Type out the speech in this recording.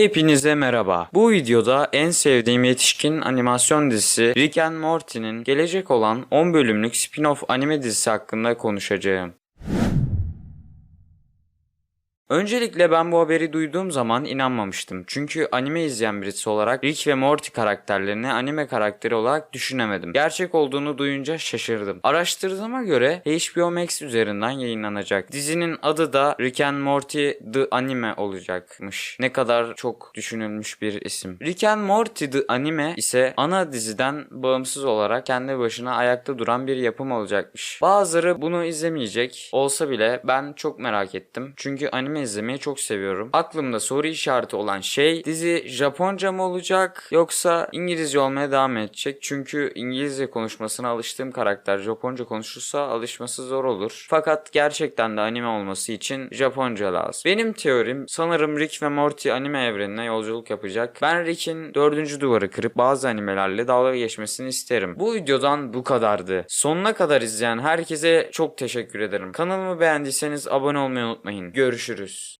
Hepinize merhaba. Bu videoda en sevdiğim yetişkin animasyon dizisi Rick and Morty'nin gelecek olan 10 bölümlük spin-off anime dizisi hakkında konuşacağım. Öncelikle ben bu haberi duyduğum zaman inanmamıştım. Çünkü anime izleyen birisi olarak Rick ve Morty karakterlerini anime karakteri olarak düşünemedim. Gerçek olduğunu duyunca şaşırdım. Araştırdığıma göre HBO Max üzerinden yayınlanacak. Dizinin adı da Rick and Morty The Anime olacakmış. Ne kadar çok düşünülmüş bir isim. Rick and Morty The Anime ise ana diziden bağımsız olarak kendi başına ayakta duran bir yapım olacakmış. Bazıları bunu izlemeyecek olsa bile ben çok merak ettim. Çünkü anime izlemeyi çok seviyorum. Aklımda soru işareti olan şey dizi Japonca mı olacak yoksa İngilizce olmaya devam edecek? Çünkü İngilizce konuşmasına alıştığım karakter Japonca konuşursa alışması zor olur. Fakat gerçekten de anime olması için Japonca lazım. Benim teorim sanırım Rick ve Morty anime evrenine yolculuk yapacak. Ben Rick'in dördüncü duvarı kırıp bazı animelerle dalga geçmesini isterim. Bu videodan bu kadardı. Sonuna kadar izleyen herkese çok teşekkür ederim. Kanalımı beğendiyseniz abone olmayı unutmayın. Görüşürüz. görüşürüz.